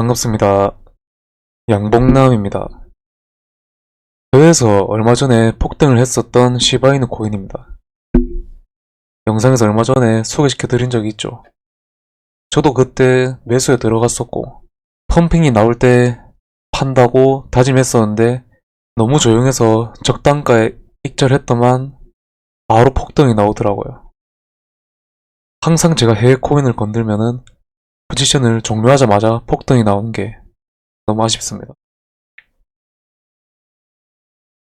반갑습니다. 양봉남입니다. 해외에서 얼마 전에 폭등을 했었던 시바이누 코인입니다. 영상에서 얼마 전에 소개시켜 드린 적이 있죠. 저도 그때 매수에 들어갔었고, 펌핑이 나올 때 판다고 다짐했었는데, 너무 조용해서 적당가에 익절했더만, 바로 폭등이 나오더라고요. 항상 제가 해외 코인을 건들면은, 포지션을 종료하자마자 폭등이 나오는 게 너무 아쉽습니다.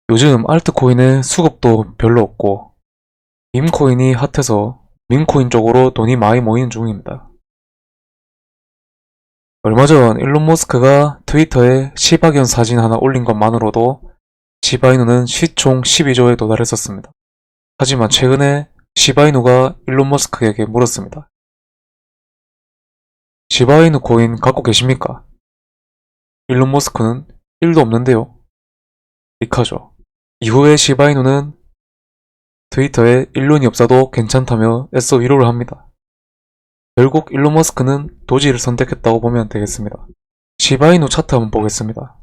요즘 알트코인의 수급도 별로 없고 밈코인이 핫해서 밈코인 쪽으로 돈이 많이 모이는 중입니다. 얼마 전 일론 머스크가 트위터에 시바견 사진 하나 올린 것만으로도 시바이누는 시총 12조에 도달했었습니다. 하지만 최근에 시바이누가 일론 머스크에게 물었습니다. 시바이누 코인 갖고 계십니까? 일론 머스크는 1도 없는데요. 리카죠. 이후에 시바이누는 트위터에 일론이 없어도 괜찮다며 애써 위로를 합니다. 결국 일론 머스크는 도지를 선택했다고 보면 되겠습니다. 시바이누 차트 한번 보겠습니다.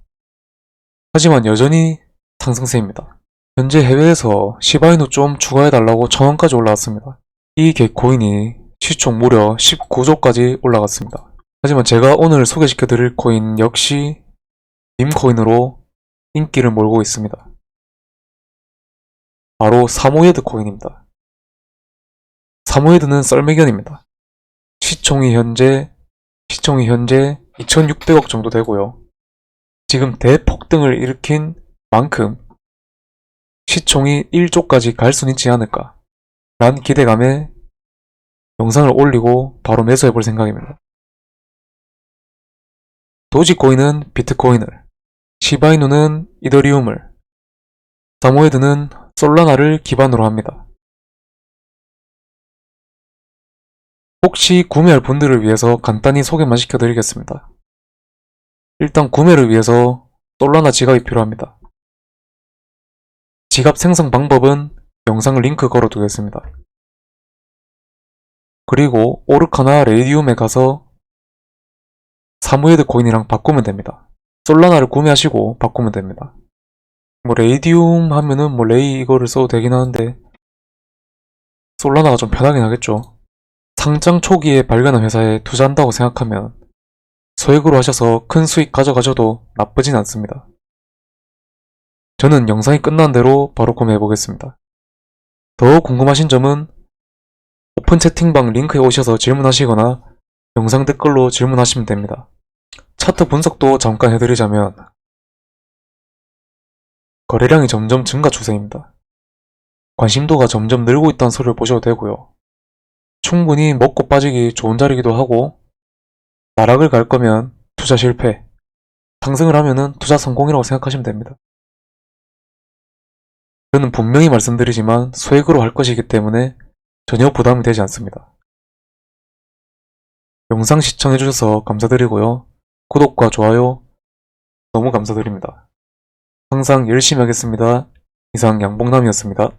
하지만 여전히 상승세입니다. 현재 해외에서 시바이누 좀 추가해달라고 천원까지 올라왔습니다. 이 개코인이 시총 무려 19조까지 올라갔습니다. 하지만 제가 오늘 소개시켜 드릴 코인 역시 밈코인으로 인기를 몰고 있습니다. 바로 사모예드 코인입니다. 사모예드는 썰매견입니다. 시총이 현재 시총이 현재 2,600억 정도 되고요. 지금 대폭등을 일으킨 만큼 시총이 1조까지 갈 수는 있지 않을까 라는 기대감에 영상을 올리고 바로 매수해 볼 생각입니다. 도지코인은 비트코인을, 시바이누는 이더리움을, 사모예드는 솔라나를 기반으로 합니다. 혹시 구매할 분들을 위해서 간단히 소개만 시켜드리겠습니다. 일단 구매를 위해서 솔라나 지갑이 필요합니다. 지갑 생성 방법은 영상 링크 걸어두겠습니다. 그리고 오르카나 레이디움에 가서 사무에드 코인이랑 바꾸면 됩니다. 솔라나를 구매하시고 바꾸면 됩니다. 뭐 레이디움 하면은 뭐 레이 이거를 써도 되긴 하는데 솔라나가 좀 편하긴 하겠죠. 상장 초기에 발견한 회사에 투자한다고 생각하면 소액으로 하셔서 큰 수익 가져가셔도 나쁘진 않습니다. 저는 영상이 끝난 대로 바로 구매해 보겠습니다. 더 궁금하신 점은 오픈 채팅방 링크에 오셔서 질문하시거나 영상 댓글로 질문하시면 됩니다. 차트 분석도 잠깐 해드리자면 거래량이 점점 증가 추세입니다. 관심도가 점점 늘고 있다는 소리를 보셔도 되고요. 충분히 먹고 빠지기 좋은 자리이기도 하고 나락을 갈 거면 투자 실패, 상승을 하면은 투자 성공이라고 생각하시면 됩니다. 저는 분명히 말씀드리지만 소액으로 할 것이기 때문에 전혀 부담이 되지 않습니다. 영상 시청해주셔서 감사드리고요. 구독과 좋아요 너무 감사드립니다. 항상 열심히 하겠습니다. 이상 양봉남이었습니다.